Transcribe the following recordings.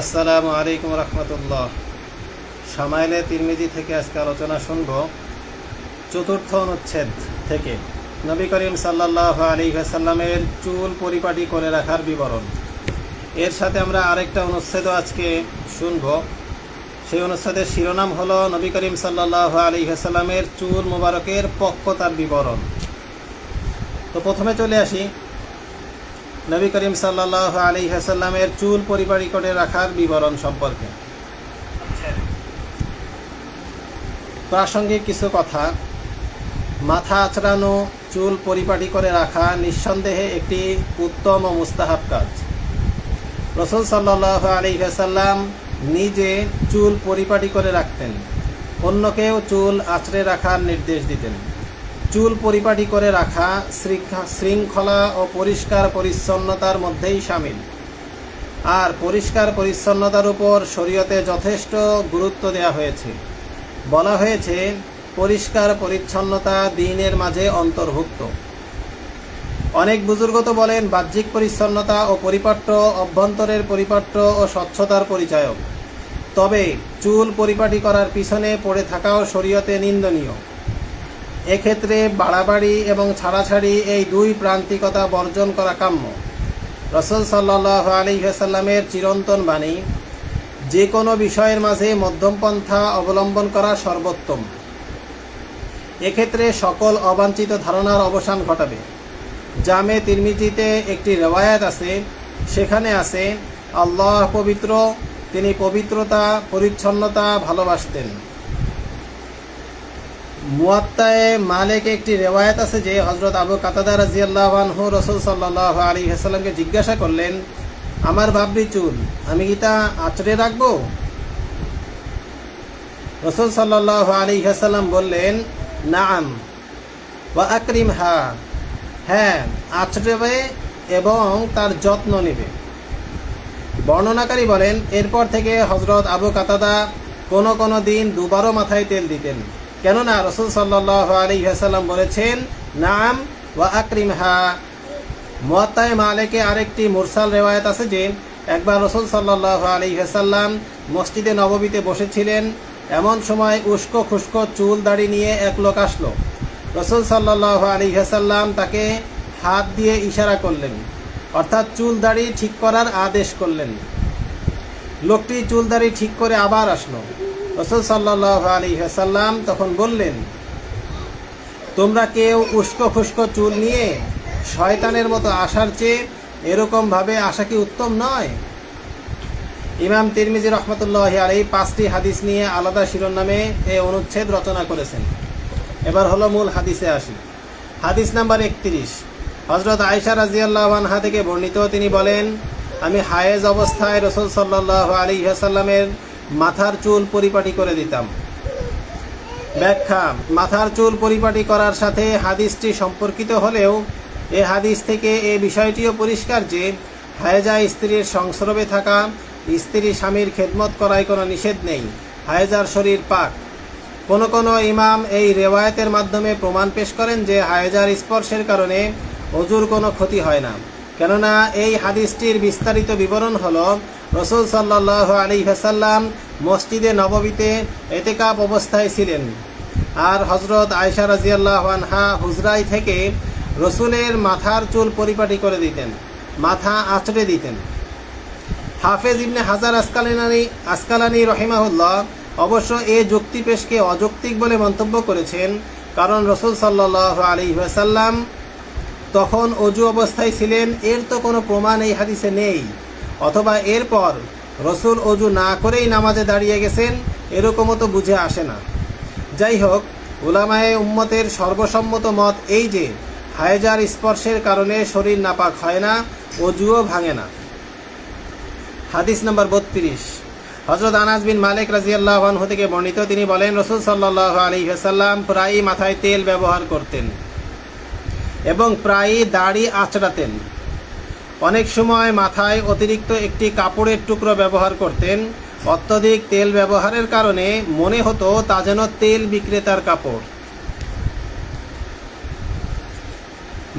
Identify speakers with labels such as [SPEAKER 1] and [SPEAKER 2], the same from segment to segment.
[SPEAKER 1] আসসালামু আলাইকুম রহমতুল্লাহ। সামাইলে তিরমিজি থেকে আজকে আলোচনা শুনব। চতুর্থ অনুচ্ছেদ থেকে। নবী করিম সাল্লাহ আলী সাল্লামের চুল পরিপাটি করে রাখার বিবরণ। এর সাথে আমরা আরেকটা অনুচ্ছেদও আজকে শুনব। সেই অনুচ্ছেদের শিরোনাম হলো নবী করিম সাল্লাহ আলী সাল্লামের চুল মোবারকের পক্কতার বিবরণ। তো প্রথমে চলে আসি। নবী করিম সাল্লাহ আলী হাসাল্লামের চুল পরিপাটি করে রাখার বিবরণ সম্পর্কে। প্রাসঙ্গিক কিছু কথা। মাথা আঁচড়ানো, চুল পরিপাটি করে রাখা নিঃসন্দেহে একটি উত্তম ও মুস্তাহাব কাজ। রসুল সাল্লাহ আলী হাসাল্লাম নিজে চুল পরিপাটি করে রাখতেন। অন্যকেও চুল আঁচড়ে রাখার নির্দেশ দিতেন। চুল পরিপাটি করে রাখা শৃঙ্খা- শৃঙ্খলা ও পরিষ্কার পরিচ্ছন্নতার মধ্যেই সামিল। আর পরিষ্কার পরিচ্ছন্নতার উপর শরীয়তে যথেষ্ট গুরুত্ব দেওয়া হয়েছে। বলা হয়েছে, পরিষ্কার পরিচ্ছন্নতা দিনের মাঝে অন্তর্ভুক্ত। অনেক বুজুর্গ তো বলেন, বাহ্যিক পরিচ্ছন্নতা ও পরিপাট্য অভ্যন্তরের পরিপাট্য ও স্বচ্ছতার পরিচায়ক। তবে চুল পরিপাটি করার পিছনে পড়ে থাকাও শরীয়তে নিন্দনীয়। এক্ষেত্রে বাড়াবাড়ি এবং ছাড়াছাড়ি এই দুই প্রান্তিকতা বর্জন করা কাম্য। রসুল সাল্লাহ আলী সাল্লামের চিরন্তন বাণী, যে কোনো বিষয়ের মাঝে মধ্যমপন্থা অবলম্বন করা সর্বোত্তম। এক্ষেত্রে সকল অবাঞ্ছিত ধারণার অবসান ঘটাবে। জামে তিরমিজিতে একটি রেওয়ায়াত আছে, সেখানে আছে, আল্লাহ পবিত্র, তিনি পবিত্রতা, পরিচ্ছন্নতা ভালোবাসতেন। মুয়াত্তায়ে মালিক একটি রেওয়ায়ত আছে যে হজরত আবু কাতাদা রাজিয়াল্লাহ আনহু রসুল সাল্লাহ আলী হাসাল্লামকে জিজ্ঞাসা করলেন, আমার বাবরি চুল, আমি কি তা আঁচড়ে রাখব? রসুল সাল্লাহ আলী হাসাল্লাম বললেন নাম বা আকরিম হা হ্যাঁ আঁচড়েবে এবং তার যত্ন নেবে। বর্ণনাকারী বলেন, এরপর থেকে হজরত আবু কাতাদা কোনো কোনো দিন দুবারও মাথায় তেল দিতেন। কেননা রসুল সাল্লাহ আলী হাসাল্লাম বলেছেন, নাম ওয়া আকরিম হা মোয়াত্তায় মালেকে আরেকটি মুরসাল রেওয়ায়ত আছে যে, একবার রসুল সাল্লাহ আলী হাসাল্লাম মসজিদে নববীতে বসেছিলেন, এমন সময় উস্কো খুস্কো চুল দাড়ি নিয়ে এক লোক আসলো। রসুল সাল্লাহ আলী হাসাল্লাম তাকে হাত দিয়ে ইশারা করলেন, অর্থাৎ চুল দাড়ি ঠিক করার আদেশ করলেন। লোকটি চুল দাড়ি ঠিক করে আবার আসলো। রসুল সাল্লাহ আলী হাসাল্লাম তখন বললেন, তোমরা কেউ উস্কো খুস্কো চুল নিয়ে শয়তানের মতো আসার চেয়ে এরকমভাবে আসা কি উত্তম নয়? ইমাম তিরমিজি রহমতুল্লাহ আলী পাঁচটি হাদিস নিয়ে আলাদা শিরোনামে এ অনুচ্ছেদ রচনা করেছেন। এবার হলো মূল হাদিসে আসি। হাদিস নাম্বার একত্রিশ। হজরত আয়সা রাজিয়াল্লাহ আনহা থেকে বর্ণিত তিনি বলেন, আমি হায়েজ অবস্থায় রসুল সাল্লাহ আলী সাল্লামের মাথার চুল পরিপাটি করে দিতাম। ব্যাখ্যা, মাথার চুল পরিপাটি করার সাথে হাদিসটি সম্পর্কিত হলেও এ হাদিস থেকে এ বিষয়টিও পরিষ্কার যে হায়েজা স্ত্রীর সংস্রবে থাকা স্ত্রী স্বামীর খেদমত করায় কোনো নিষেধ নেই। হায়েজার শরীর পাক। কোন কোন ইমাম এই রেওয়ায়তের মাধ্যমে প্রমাণ পেশ করেন যে হায়েজার স্পর্শের কারণে অজুর কোনো ক্ষতি হয় না। কেননা এই হাদিসটির বিস্তারিত বিবরণ হল, রসুল সাল্লাহ আলী হাসাল্লাম মসজিদে নববীতে এতেকাপ অবস্থায় ছিলেন। আর হজরত আয়সা রাজিয়াল্লাহ আনহা হুজরাই থেকে রসুলের মাথার চুল পরিপাটি করে দিতেন, মাথা আঁচড়ে দিতেন। হাফেজ ইবনে হাজার আসকালানি আসকালানি রহিমাহুল্লাহ অবশ্য এ যুক্তি পেশকে অযৌক্তিক বলে মন্তব্য করেছেন, কারণ রসুল সাল্লাহ আলী সাল্লাম তখন অজু অবস্থায় ছিলেন, এর তো কোনো প্রমাণ এই হাদিসে নেই। অথবা এরপর রসুল অজু না করেই নামাজে দাঁড়িয়ে গেছেন, এরকমও তো বুঝে আসে না। যাই হোক উলামায়ে উম্মতের সর্বসম্মত মত এই যে, হায়জার স্পর্শের কারণে শরীর নাপাক হয় না, অজুও ভাঙে না। হাদিস নাম্বার বত্রিশ। হজরত আনাস বিন মালিক রাজিয়াল্লাহ আনহু থেকে বর্ণিত, তিনি বলেন, রসুল সাল্লাহ আলী সাল্লাম প্রায়ই মাথায় তেল ব্যবহার করতেন। এবং প্রায়ই দাড়ি আঁচড়াতেন। অনেক সময় মাথায় অতিরিক্ত একটি কাপড়ের টুকরো ব্যবহার করতেন। অত্যধিক তেল ব্যবহারের কারণে মনে হতো তা যেন তেল বিক্রেতার কাপড়।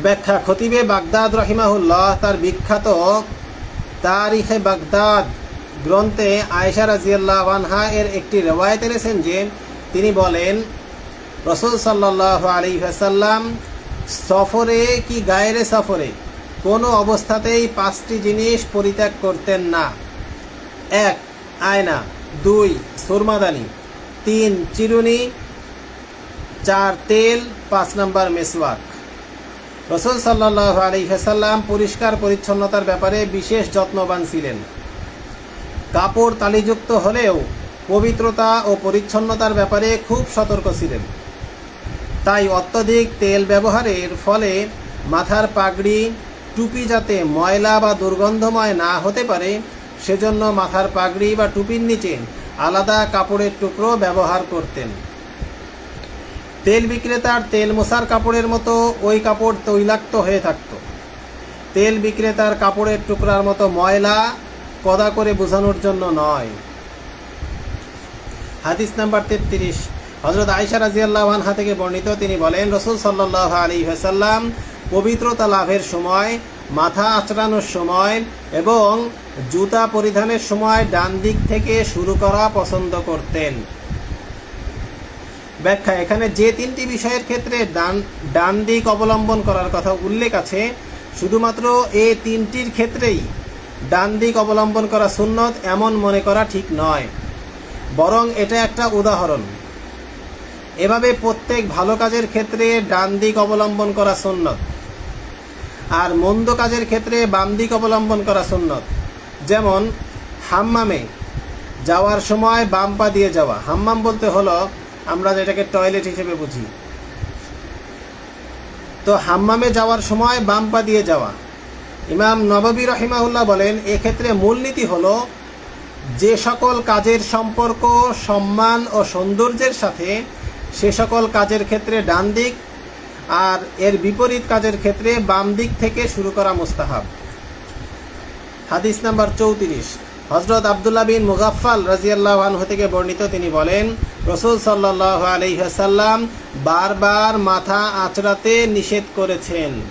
[SPEAKER 1] ব্যাখ্যা, খতিবে বাগদাদ রহিমাহুল্লাহ তার বিখ্যাত তারিখে বাগদাদ গ্রন্থে আয়েশা রাজিয়াল্লাহ আনহা এর একটি রেওয়ায়ত এনেছেন যে তিনি বলেন, রসুল সাল্লাহ আলী হাসাল্লাম সফরে কি গায়েরে সফরে? কোনো অবস্থাতেই পাঁচটি জিনিস পরিত্যাগ করতেন না। এক, আয়না। দুই, সুরমাদানি। তিন, চিরুনি। চার, তেল। পাঁচ, নম্বর, মেসওয়াক। রসুল সাল্লাহ আলী হাসাল্লাম পরিষ্কার পরিচ্ছন্নতার ব্যাপারে বিশেষ যত্নবান ছিলেন। কাপড় তালিযুক্ত হলেও পবিত্রতা ও পরিচ্ছন্নতার ব্যাপারে খুব সতর্ক ছিলেন। তাই অত্যধিক তেল ব্যবহারের ফলে মাথার পাগড়ি, টুপি যাতে ময়লা বা দুর্গন্ধময় না হতে পারে, সেজন্য মাথার পাগড়ি বা টুপির নিচে আলাদা কাপড়ের টুকরো ব্যবহার করতেন। তেল বিক্রেতার তেল মশার কাপড়ের মতো ওই কাপড় তৈলাক্ত হয়ে থাকত। তেল বিক্রেতার কাপড়ের টুকরার মতো ময়লা কদা করে বোঝানোর জন্য নয়। হাদিস নাম্বার তেত্রিশ। হজরত আয়সা রাজিয়াল্লাহ আনহা থেকে বর্ণিত, তিনি বলেন, রসুল সাল্লাহ আলী হাসাল্লাম পবিত্রতা লাভের সময়, মাথা আঁচড়ানোর সময় এবং জুতা পরিধানের সময় ডান দিক থেকে শুরু করা পছন্দ করতেন। ব্যাখ্যা, এখানে যে তিনটি বিষয়ের ক্ষেত্রে ডান ডান দিক অবলম্বন করার কথা উল্লেখ আছে, শুধুমাত্র এই তিনটির ক্ষেত্রেই ডান দিক অবলম্বন করা সুন্নত এমন মনে করা ঠিক নয়। বরং এটা একটা উদাহরণ। এভাবে প্রত্যেক ভালো কাজের ক্ষেত্রে ডান দিক অবলম্বন করা সুন্নত। আর মন্দ কাজের ক্ষেত্রে বাম দিক অবলম্বন করা সুন্নত। যেমন, হাম্মামে যাওয়ার সময় বাম পা দিয়ে যাওয়া। হাম্মাম বলতে হলো, আমরা যেটাকে টয়লেট হিসেবে বুঝি। তো হাম্মামে যাওয়ার সময় বাম পা দিয়ে যাওয়া। ইমাম নবাবী রহিমাহুল্লাহ বলেন, এক্ষেত্রে মূলনীতি হলো, যে সকল কাজের সম্পর্ক, সম্মান ও সৌন্দর্যের সাথে সে সকল কাজের ক্ষেত্রে ডান দিক আর এর বিপরীত কাজের ক্ষেত্রে বাম দিক থেকে শুরু করা মুস্তাহাব। হাদিস নাম্বার চৌত্রিশ। হজরত আবদুল্লাহ বিন মুগাফাল রাজিয়াল্লাহ আনহু থেকে বর্ণিত তিনি বলেন, রসুল সাল্লাহ আলহ্লাম বারবার মাথা আঁচড়াতে নিষেধ করেছেন।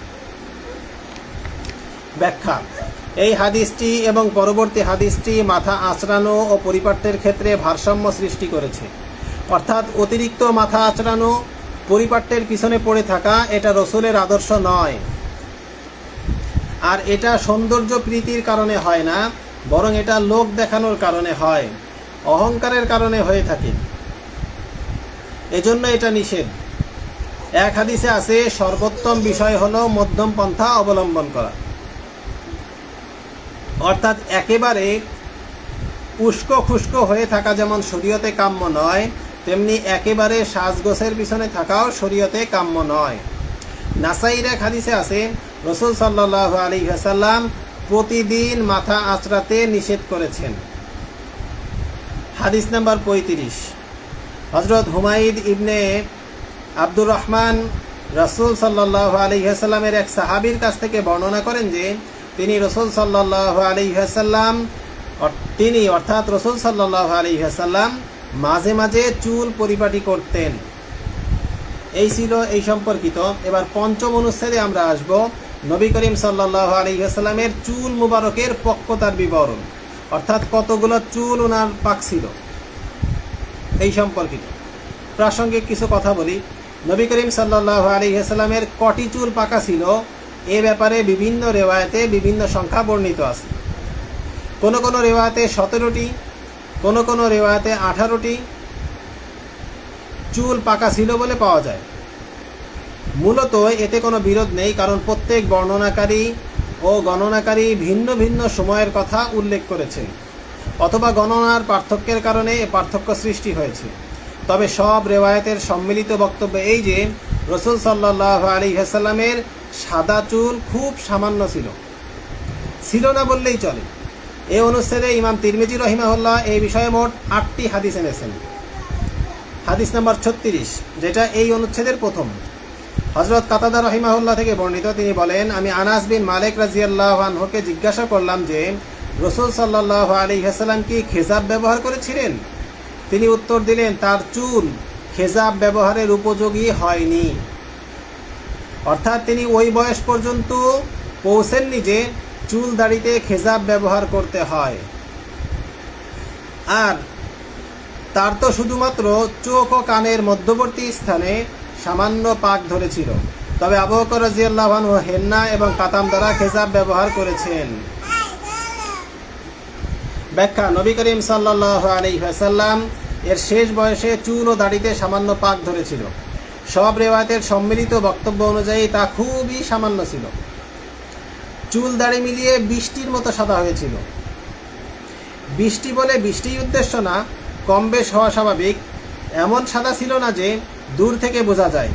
[SPEAKER 1] ব্যাখ্যা। এই হাদিসটি এবং পরবর্তী হাদিসটি মাথা আঁচড়ানো ও পরিপাট্যের ক্ষেত্রে ভারসাম্য সৃষ্টি করেছে। অর্থাৎ অতিরিক্ত মাথা আঁচড়ানো পরিপাট্যের পিছনে পড়ে থাকা, এটা রসুলের আদর্শ নয়। আর এটা সৌন্দর্য প্রীতির কারণে হয় না, বরং এটা লোক দেখানোর কারণে হয়, অহংকারের কারণে হয়ে থাকে। এজন্য এটা নিষেধ। এক হাদিসে আছে, সর্বোত্তম বিষয় হলো মধ্যম পন্থা অবলম্বন করা। অর্থাৎ একেবারে উস্কো খুস্কো হয়ে থাকা যেমন শরীয়তে কাম্য নয় তেমনি একেবারে সাজগোছের পিছনে থাকাও শরীয়তে কাম্য নয়। নাসাইর হাদিসে আছে, রসুল সাল্লাহ আলী হাসাল্লাম প্রতিদিন মাথা আঁচড়াতে নিষেধ করেছেন। হাদিস নাম্বার পঁয়ত্রিশ। হজরত হুমায়ুদ ইবনে আব্দুর রহমান রসুল সাল্লাহ আলী হাসাল্লামের এক সাহাবির কাছ থেকে বর্ণনা করেন যে, তিনি রসুল সাল্লাহ আলী হাসাল্লাম তিনি অর্থাৎ রসুল সাল্লাহ আলী হাসাল্লাম মাঝে মাঝে চুল পরিপাটি করতেন। এই ছিল এই সম্পর্কিত। এবার পঞ্চম অনুচ্ছেদে আমরা আসব। নবী করিম সাল্লাহ আলী হাসাল্লামের চুল মুবারকের পক্কতার বিবরণ। অর্থাৎ কতগুলো চুল ওনার পাকছিল এই সম্পর্কিত। প্রাসঙ্গিক কিছু কথা বলি। নবী করিম সাল্লাহ আলী হাসাল্লামের কটি চুল পাকা ছিল। এ ব্যাপারে বিভিন্ন রেওয়ায়তে বিভিন্ন সংখ্যা বর্ণিত আছে। কোনো কোনো রেওয়ায়তে সতেরোটি কোনো কোনো রেওয়ায়তে আঠারোটি চুল পাকা ছিল বলে পাওয়া যায়। মূলত এতে কোনো বিরোধ নেই, কারণ প্রত্যেক বর্ণনাকারী ও গণনাকারী ভিন্ন ভিন্ন সময়ের কথা উল্লেখ করেছে, অথবা গণনার পার্থক্যের কারণে এ পার্থক্য সৃষ্টি হয়েছে। তবে সব রেওয়ায়তের সম্মিলিত বক্তব্য এই যে, রসুল সাল্লাহ আলী হাসাল্লামের সাদা চুল খুব সামান্য ছিল। ছিল না বললেই চলে। এই অনুচ্ছেদে ইমাম তিরমিজি রহিমাহুল্লাহ এই বিষয়ে মোট আটটি হাদিস এনেছেন। হাদিস নাম্বার ছত্রিশ, যেটা এই অনুচ্ছেদের প্রথম। হজরত কাতাদা রহিমাহুল্লাহ থেকে বর্ণিত, তিনি বলেন, আমি আনাস বিন মালিক রাজিয়াল্লাহ আনহকে জিজ্ঞাসা করলাম যে, রসুল সাল্লাহ আলী হাসালাম কি খেজাব ব্যবহার করেছিলেন? তিনি উত্তর দিলেন, তার চুল খেজাব ব্যবহারের উপযোগী হয়নি। অর্থাৎ তিনি ওই বয়স পর্যন্ত পৌঁছেননি যে চুল দাড়িতে খেজাব ব্যবহার করতে হয়। আর তার তো শুধুমাত্র চোখ ও কানের মধ্যবর্তী স্থানে সামান্য পাক ধরেছিল। তবে আবু বকর রাজিয়াল্লাহু আনহু হেন্না এবং কাতাম দ্বারা খেজাব ব্যবহার করেছেন। ব্যাখ্যা, নবী করিম সাল্লাল্লাহু আলাইহি ওয়াসাল্লাম এর শেষ বয়সে চুল ও দাড়িতে সামান্য পাক ধরেছিল। সব রেওয়ায়তের সম্মিলিত বক্তব্য অনুযায়ী তা খুবই সামান্য ছিল। চুল দাড়ি মিলিয়ে বৃষ্টির মতো সাদা হয়েছিল। বৃষ্টি বলে বৃষ্টিই উদ্দেশ্য না কম বেশ হওয়া স্বাভাবিক। এমন সাদা ছিল না যে দূর থেকে বোঝা যায়।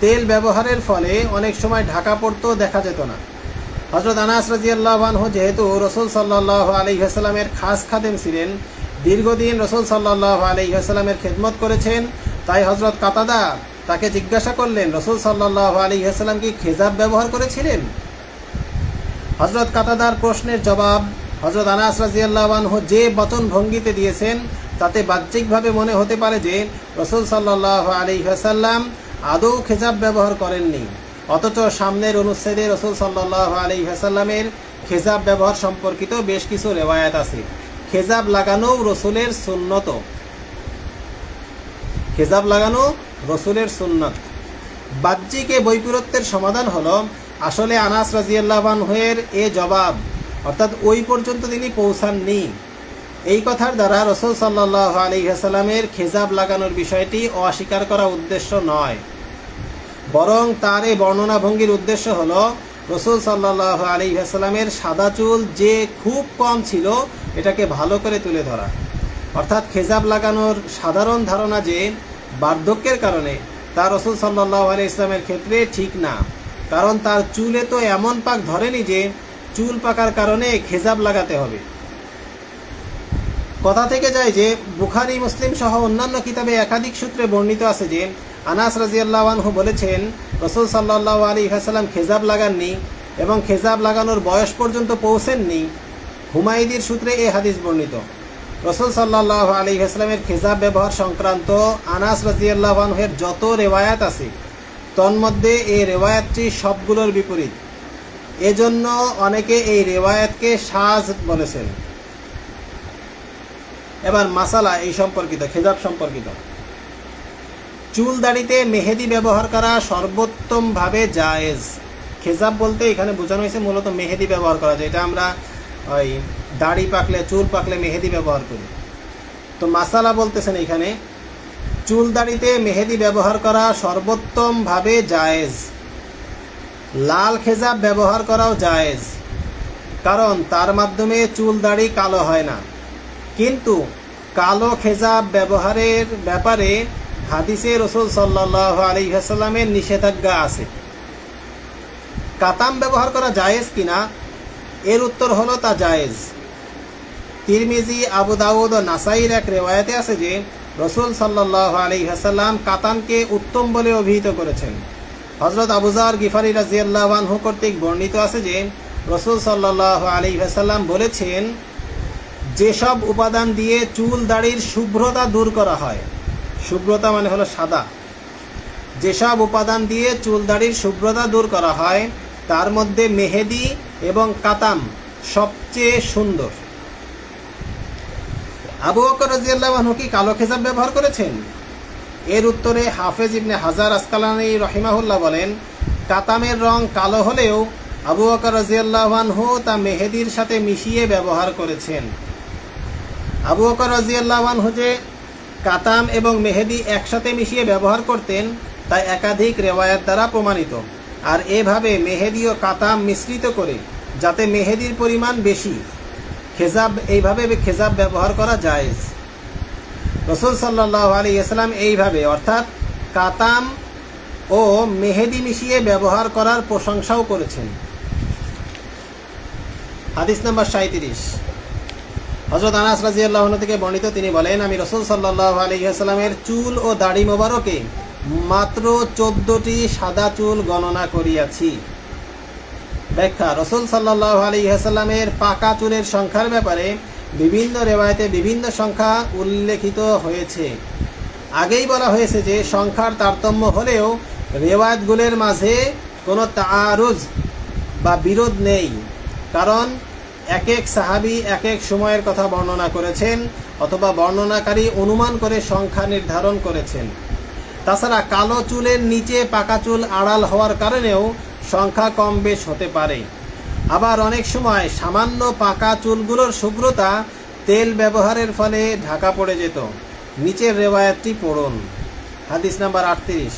[SPEAKER 1] তেল ব্যবহারের ফলে অনেক সময় ঢাকা পড়তেও দেখা যেত না। হজরত আনাস রাজিয়াল্লাহ যেহেতু রসুল সাল্লাহ আলহিহাস্লামের খাস খাদেম ছিলেন, দীর্ঘদিন রসুল সাল্লাহ আলহিহাস্লামের খেদমত করেছেন, তাই হজরত কাতাদা তাকে জিজ্ঞাসা করলেন, রসুল সাল্লাহ আলহিহাস্লাম কি খেজাব ব্যবহার করেছিলেন? হজরত কাতাদার প্রশ্নের জবাব হজরত আনাস রাজিয়াল্লাহ আনহু যে বচন ভঙ্গিতে দিয়েছেন, তাতে বাহ্যিকভাবে মনে হতে পারে যে রসুল সাল্লাহ আলহিহাসাল্লাম আদৌ খেজাব ব্যবহার করেননি। অথচ সামনের অনুচ্ছেদে রসুল সাল্লাহ আলী হাসাল্লামের খেজাব ব্যবহার সম্পর্কিত বেশ কিছু রেওয়ায়াত আছে। খেজাব লাগানো রসুলের সুন্নত। খেজাব লাগানো রসুলের সুন্নত। বাহ্যিক এ বৈপরীত্যের সমাধান হলো আসলে আনাস রাজিয়াল্লাহানহের এ জবাব, অর্থাৎ ওই পর্যন্ত তিনি পৌঁছাননি। এই কথার দ্বারা রসুল সাল্লাহ আলী হাসাল্লামের খেজাব লাগানোর বিষয়টি অস্বীকার করা উদ্দেশ্য নয়। বরং তার এই বর্ণনাভঙ্গির উদ্দেশ্য হল, রসুল সাল্লাহ আলী হাসলামের সাদা চুল যে খুব কম ছিল, এটাকে ভালো করে তুলে ধরা। অর্থাৎ খেজাব লাগানোর সাধারণ ধারণা যে বার্ধক্যের কারণে তা রসুল সাল্লাহ আলি ইসলামের ক্ষেত্রে ঠিক না। কারণ তার চুলে তো এমন পাক ধরেনি যে চুল পাকার কারণে খেজাব লাগাতে হবে। কথা থেকে যায় যে, বুখারি, মুসলিম সহ অন্যান্য কিতাবে একাধিক সূত্রে বর্ণিত আছে যে, আনাস রাজিয়াল্লাহু বলেছেন, রসুল সাল্লাহ আলী হাসালাম খেজাব লাগাননি এবং খেজাব লাগানোর বয়স পর্যন্ত পৌঁছেননি। হুমায়ুদির সূত্রে এ হাদিস বর্ণিত। রসুল সাল্লাহ আলী হাসলামের খেজাব ব্যবহার সংক্রান্ত আনাস রাজিয়াল্লাহের যত রেওয়ায়াত আছে তন্মধ্যে এই রেওয়ায়াতটি সবগুলোর বিপরীত। এজন্য অনেকে এই রেওয়ায়াতকে সাজ বলেছেন। এবার মাসালা এই সম্পর্কিত, খেজাব সম্পর্কিত। চুল দাড়িতে মেহেদি ব্যবহার করা সর্বোত্তমভাবে জায়েজ। খেজাব বলতে এখানে বোঝানো হয়েছে মূলত মেহেদি ব্যবহার করা যায়। এটা আমরা ওই দাড়ি পাকলে, চুল পাকলে মেহেদি ব্যবহার করি। তো মাসালা বলতেছেন এখানে চুল দাড়িতে মেহেদি ব্যবহার করা সর্বোত্তমভাবে জায়েজ। লাল খেজাব ব্যবহার করাও জায়েজ। কারণ তার মাধ্যমে চুল দাড়ি কালো হয় না। কিন্তু কালো খেজাব ব্যবহারের ব্যাপারে হাদিসে রসুল সাল্লাহ আলী হাসাল্লামের নিষেধাজ্ঞা আছে। কাতাম ব্যবহার করা জায়েজ কিনা? এর উত্তর হলো তা জায়েজ। তিরমিজি, আবু দাউদ ও নাসাইর এক রেওয়ায়তে আছে যে রসুল সাল্লাহ আলী হাসাল্লাম কাতানকে উত্তম বলে অভিহিত করেছেন। হজরত আবুজার গিফারি রাজিয়াল্লাহু কর্তৃক বর্ণিত আছে যে, রসুল সাল্লাহ আলী হাসাল্লাম বলেছেন, যেসব উপাদান দিয়ে চুল দাড়ির শুভ্রতা দূর করা হয়, শুভ্রতা মানে হলো সাদা। যেসব উপাদান দিয়ে চুল দাড়ির শুভ্রতা দূর করা হয়, তার মধ্যে মেহেদি এবং কাতাম সবচেয়ে সুন্দর। আবু বকর রাজিয়াল্লাহু কি কালো খেজাব ব্যবহার করেছেন? এর উত্তরে হাফেজ ইবনে হাজার আসকালানি রহিমাহুল্লাহ বলেন, কাতামের রং কালো হলেও আবু বকর রাজিয়াল্লাহু তা মেহেদির সাথে মিশিয়ে ব্যবহার করেছেন। আবু বকর রাজিয়াল্লাহু যে কাতাম এবং মেহেদি একসাথে মিশিয়ে ব্যবহার করতেন, তা একাধিক রেওয়ায়াত দ্বারা প্রমাণিত। আর এভাবে মেহেদি ও কাতাম মিশ্রিত করে, যাতে মেহেদির পরিমাণ বেশি। খেজাব, এইভাবে খেজাব ব্যবহার করা যায় রসুল সাল্লাহ আলী ইসলাম এইভাবে, অর্থাৎ কাতাম ও মেহেদি মিশিয়ে ব্যবহার করার প্রশংসাও করেছেন। হাদিস নাম্বার সাঁত্রিশ হজরত আনাস রাজি আল্লাহ থেকে বর্ণিত তিনি বলেন, আমি রসুল সাল্লাহ আলহিহাস্লামের চুল ও দাড়ি মোবারকে মাত্র চোদ্দটি সাদা চুল গণনা করিয়াছি। ব্যাখ্যা। রসুল সাল্লাহ আলহিহাস্লামের পাকা চুলের সংখ্যার ব্যাপারে বিভিন্ন রেওয়ায়তে বিভিন্ন সংখ্যা উল্লেখিত হয়েছে। আগেই বলা হয়েছে যে সংখ্যার তারতম্য হলেও রেওয়ায়তগুলোর মাঝে কোনো তারুজ বা বিরোধ নেই। কারণ এক এক সাহাবি এক এক সময়ের কথা বর্ণনা করেছেন অথবা বর্ণনাকারী অনুমান করে সংখ্যা নির্ধারণ করেছেন। তাছাড়া কালো চুলের নিচে পাকা চুল আড়াল হওয়ার কারণেও সংখ্যা কম বেশ হতে পারে। আবার অনেক সময় সামান্য পাকা চুলগুলোর শুভ্রতা তেল ব্যবহারের ফলে ঢাকা পড়ে যেত। নিচের রেওয়ায়াতটি পড়ুন। হাদিস নাম্বার আটত্রিশ।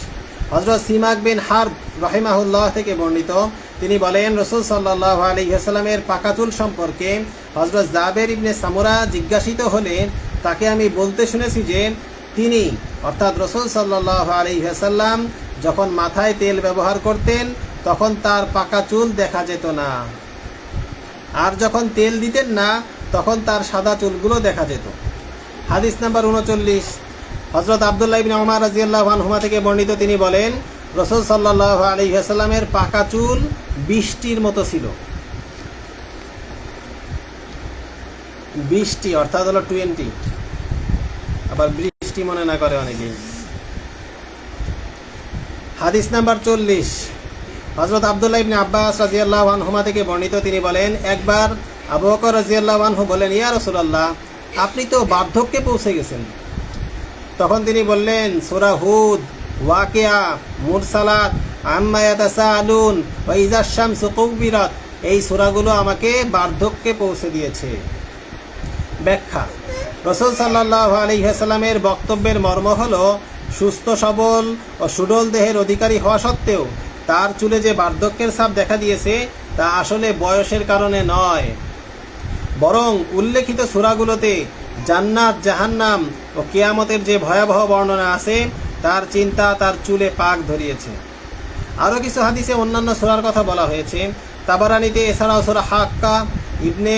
[SPEAKER 1] হজরত সিমাক বিন হার্ব রহিমাহুল্লাহ থেকে বর্ণিত, তিনি বলেন, রসুল সাল্লাহ পাকা চুল সম্পর্কে হজরত জাবের ইবনে সামুরা জিজ্ঞাসিত হলে তাকে আমি বলতে শুনেছি যে, তিনি অর্থাৎ রসুল সাল্লাহ আলিহাসাল্লাম যখন মাথায় তেল ব্যবহার করতেন তখন তার পাকা চুল দেখা যেত না। আর যখন তেল দিতেন না, তখন তার সাদা চুলগুলো দেখা যেত। হাদিস নাম্বার উনচল্লিশ। হজরত আবদুল্লাহ ইবিন ওমর রাজিয়াল্লাহ হুমা থেকে বর্ণিত তিনি বলেন, রসুল সাল্লাহ আলী হাসাল্লামের পাকা চুল বৃষ্টির মতো ছিল। বৃষ্টি, অর্থাৎ হলো টোয়েন্টি আবার বৃষ্টি মনে না করে অনেকেই। হাদিস নাম্বার চল্লিশ। হজরত আবদুল্লাহ ইবনে আব্বাস রাজিয়াল্লাহ আনহুমা থেকে বর্ণিত তিনি বলেন, একবার আবু বকর রাজিয়াল্লাহ আনহু বলেন ইয়া রসুলাল্লাহ, আপনি তো বার্ধক্যে পৌঁছে গেছেন। তখন তিনি বললেন, সুরা হুদ, ওয়াকিয়া, মুরসালাত আম্মায়াতাসা আলুন ও ইজাশাম সুকবিরত এই সূরাগুলো আমাকে বার্ধক্যে পৌঁছে দিয়েছে। ব্যাখ্যা, রসুল সাল্লাহ আলিহাস্লামের বক্তব্যের মর্ম হল, সুস্থ সবল ও সুডল দেহের অধিকারী হওয়া সত্ত্বেও তার চুলে যে বার্ধক্যের ছাপ দেখা দিয়েছে, তা আসলে বয়সের কারণে নয়। বরং উল্লেখিত সূরাগুলোতে জান্নাত, জাহান্নাম ও কেয়ামতের যে ভয়াবহ বর্ণনা আছে, তার চিন্তা তার চুলে পাক ধরিয়েছে। আরও কিছু হাদিসে অন্যান্য সূরার কথা বলা হয়েছে। তাবারানিতে এছাড়াও সূরা হাক্কা, ইবনে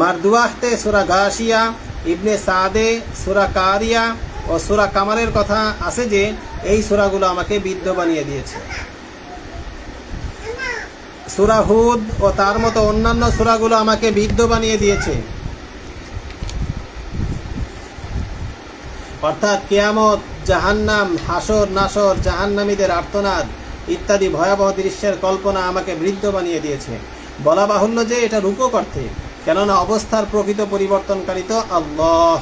[SPEAKER 1] মারদুয়াহতে সূরা গাশিয়া, ইবনে সাদে সূরা কারিয়া ও সূরা কামারের কথা আছে যে, এই সূরাগুলো আমাকে বিদ্ধ বানিয়ে দিয়েছে। সূরা হুদ ও তার মতো অন্যান্য সূরাগুলো আমাকে বিদ্ধ বানিয়ে দিয়েছে। অর্থাৎ কেয়ামত, জাহান্নাম, হাসর, নাসর, জাহান্নামীদের আর্তনাদ ইত্যাদি ভয়াবহ দৃশ্যের কল্পনা আমাকে বৃদ্ধ বানিয়ে দিয়েছে। বলা বাহুল্য যে এটা রূপক অর্থে, কেননা অবস্থার প্রকৃত পরিবর্তনকারী তো আল্লাহ।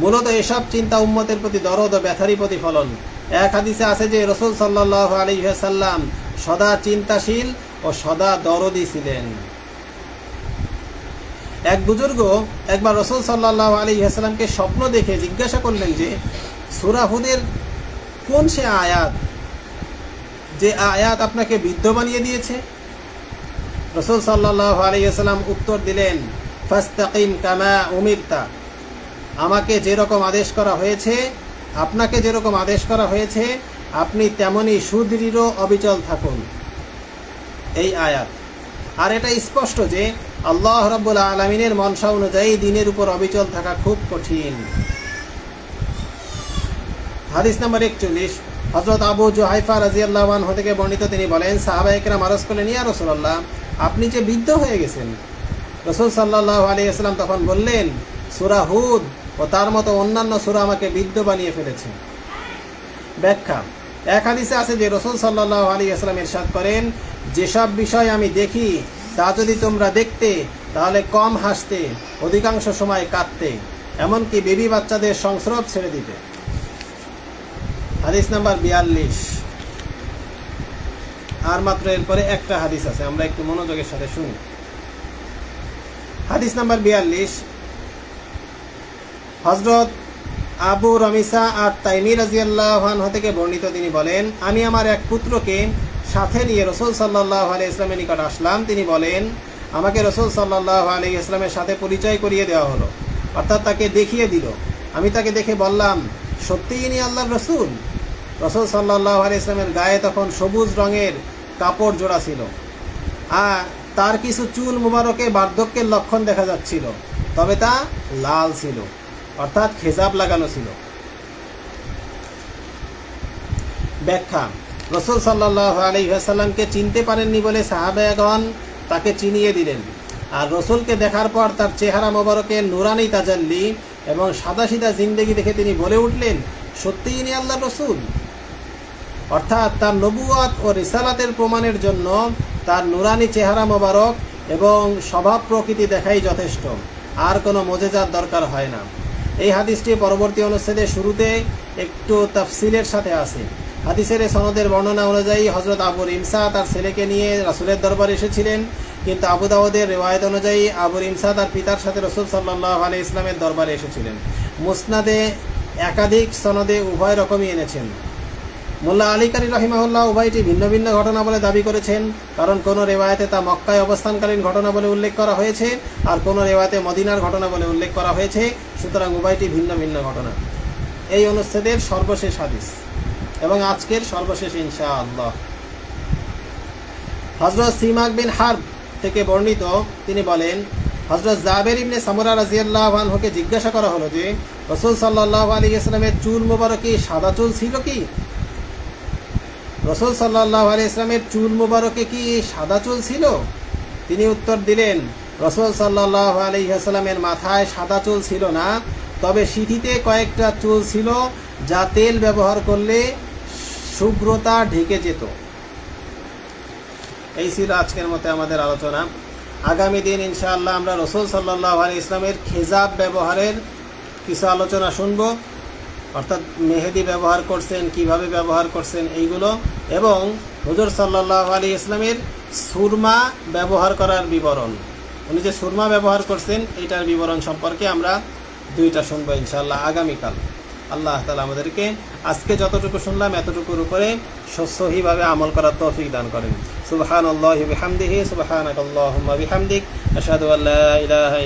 [SPEAKER 1] মূলত এসব চিন্তা উম্মতের প্রতি দরদ ও ব্যথারই প্রতিফলন। এক হাদিসে আছে যে রসুল সাল্লাহ আলিহাসাল্লাম সদা চিন্তাশীল ও সদা দরদি ছিলেন। এক বুজুর্গ একবার রসুল সাল্লাহ আলী হাসলামকে স্বপ্ন দেখে জিজ্ঞাসা করলেন যে সুরাহুদের কোন সে আয়াত? যে আয়াত আপনাকে বৃদ্ধ বানিয়ে দিয়েছে? রসুল সাল্লাহ আলী হাসলাম উত্তর দিলেন, ফাস্তাকিম কামা উমিরতা। আমাকে যেরকম আদেশ করা হয়েছে, আপনাকে যেরকম আদেশ করা হয়েছে আপনি তেমনই সুদৃঢ় অবিচল থাকুন। এই আয়াত। আর এটা স্পষ্ট যে আল্লাহ রব্বুল আলমিনের মনসা অনুযায়ী দিনের উপর অবিচল থাকা খুব কঠিন। হাদিস নাম্বার একচল্লিশ। হজরত আবু জোহাইফা রাজিয়াল্লাহান থেকে বর্ণিত তিনি বলেন, সাহাবা একরাম আরস করলেন, ইয়া রসুল্লাহ আপনি যে বৃদ্ধ হয়ে গেছেন। রসুল সাল্লাহ আলিয়াল্লাম তখন বললেন, সুরা হুদ ও তার মতো অন্যান্য সুরা আমাকে বৃদ্ধ বানিয়ে ফেলেছে। ব্যাখ্যা এক হাদিসে আছে যে রসুল সাল্লাহ আলী আসলাম ইরশাদ করেন, যেসব বিষয় আমি দেখি, তা যদি তোমরা দেখতে, তাহলে কম হাসতে, অধিকাংশ সময় কাঁদতে, এমনকি বেবি বাচ্চাদের সংস্রব ছেড়ে দিতে। হাদিস নাম্বার বিয়াল্লিশ। আর মাত্র এরপরে একটা হাদিস আছে, আমরা একটু মনোযোগের সাথে শুনি। হাদিস নাম্বার বিয়াল্লিশ। হজরত আবু রমিসা আর তাইমি রাজিয়াল্লাহ থেকে বর্ণিত তিনি বলেন, আমি আমার এক পুত্রকে সাথে নিয়ে রসুল সাল্লাহ আলি ইসলামের নিকট আসলাম। তিনি বলেন, আমাকে রসুল সাল্লাহ আলি ইসলামের সাথে পরিচয় করিয়ে দেওয়া হলো। অর্থাৎ তাকে দেখিয়ে দিল। আমি তাকে দেখে বললাম, সত্যিই ইনি আল্লাহর রসুল? রসুল সাল্লাহ আলি ইসলামের গায়ে তখন সবুজ রঙের কাপড় জোড়া ছিল। আর তার কিছু চুল মুবারকে বার্ধক্যের লক্ষণ দেখা যাচ্ছিল। তবে তা লাল ছিল। অর্থাৎ খেজাব লাগানো ছিল। ব্যাখ্যা, রসুল সাল্লাহ আলিহাসাল্লামকে চিনতে পারেননি বলে সাহাবেগণ তাকে চিনিয়ে দিলেন। আর রসুলকে দেখার পর তার চেহারা মোবারকের নুরানি তাজাল্লি এবং সাদা সিধা জিন্দেগি দেখে তিনি বলে উঠলেন, সত্যিই ইনি আল্লাহ রসুল। অর্থাৎ তার নবুয়াত ও রিসালাতের প্রমাণের জন্য তার নুরানি চেহারা মোবারক এবং স্বভাব প্রকৃতি দেখাই যথেষ্ট। আর কোনো মজেজার দরকার হয় না। এই হাদিসটি পরবর্তী অনুচ্ছেদের শুরুতে একটু তাফসিলের সাথে আছে। হাদিসের সনদের বর্ণনা অনুযায়ী হজরত আবুর ইমসা তার ছেলেকে নিয়ে রাসুলের দরবার এসেছিলেন। কিন্তু আবু দাউদের রেওয়ায়ত অনুযায়ী আবুর ইমসা তার পিতার সাথে রসুল সাল্লাহ আলি ইসলামের দরবারে এসেছিলেন। মুসনাদে একাধিক সনদে উভয় রকমই এনেছেন। মোল্লা আলী কারি রহিমাহুল্লাহ উভয়টি ভিন্ন ভিন্ন ঘটনা বলে দাবি করেছেন। কারণ কোনো রেওয়ায়তে তা মক্কায় অবস্থানকালীন ঘটনা বলে উল্লেখ করা হয়েছে আর কোনো রেওয়ায়তে মদিনার ঘটনা বলে উল্লেখ করা হয়েছে। সুতরাং উভয়টি ভিন্ন ভিন্ন ঘটনা। এই অনুচ্ছেদের সর্বশেষ হাদিস এবং আজকের সর্বশেষ ইনশা আল্লাহ হজরত সিমাক বিন হার্ব থেকে বর্ণিত তিনি বলেন হজরত জাবের ইবনে সামুরা রাজিয়াল্লাহ আনহুকে জিজ্ঞাসা করা হলো যে, রসুল সাল্লাহ আলী ইসলামের চুল মোবারকে সাদা চুল ছিল কি? রসুল সাল্লাহ আলী ইসলামের চুল মোবারকে কি সাদা চুল ছিল? তিনি উত্তর দিলেন, রসুল সাল্লাহ আলী ইসলামের মাথায় সাদা চুল ছিল না, তবে সিঁথিতে কয়েকটা চুল ছিল যা তেল ব্যবহার করলে শুভ্রতা ঢেকে যেত। এই ছিল আজকের মতে আমাদের আলোচনা। আগামী দিন ইনশাআল্লাহ আমরা রসুল সাল্লাহ আলী ইসলামের খেজাব ব্যবহারের কিছু আলোচনা শুনব। অর্থাৎ মেহেদি ব্যবহার করছেন, কীভাবে ব্যবহার করছেন এইগুলো, এবং হুজুর সাল্লাহ আলী ইসলামের সুরমা ব্যবহার করার বিবরণ। উনি যে সুরমা ব্যবহার করছেন, এইটার বিবরণ সম্পর্কে আমরা দুইটা শুনব ইনশাল্লাহ আগামীকাল। আল্লাহ তালা আমাদেরকে আজকে যতটুকু শুনলাম, এতটুকুর উপরে সহিভাবে আমল করার তৌফিক দান করেন। সুবহান আল্লাহ বিহামদিহি সুবহানাক আল্লাহুম্মা বিহামদিক, আশহাদু আল্লা ইলাহা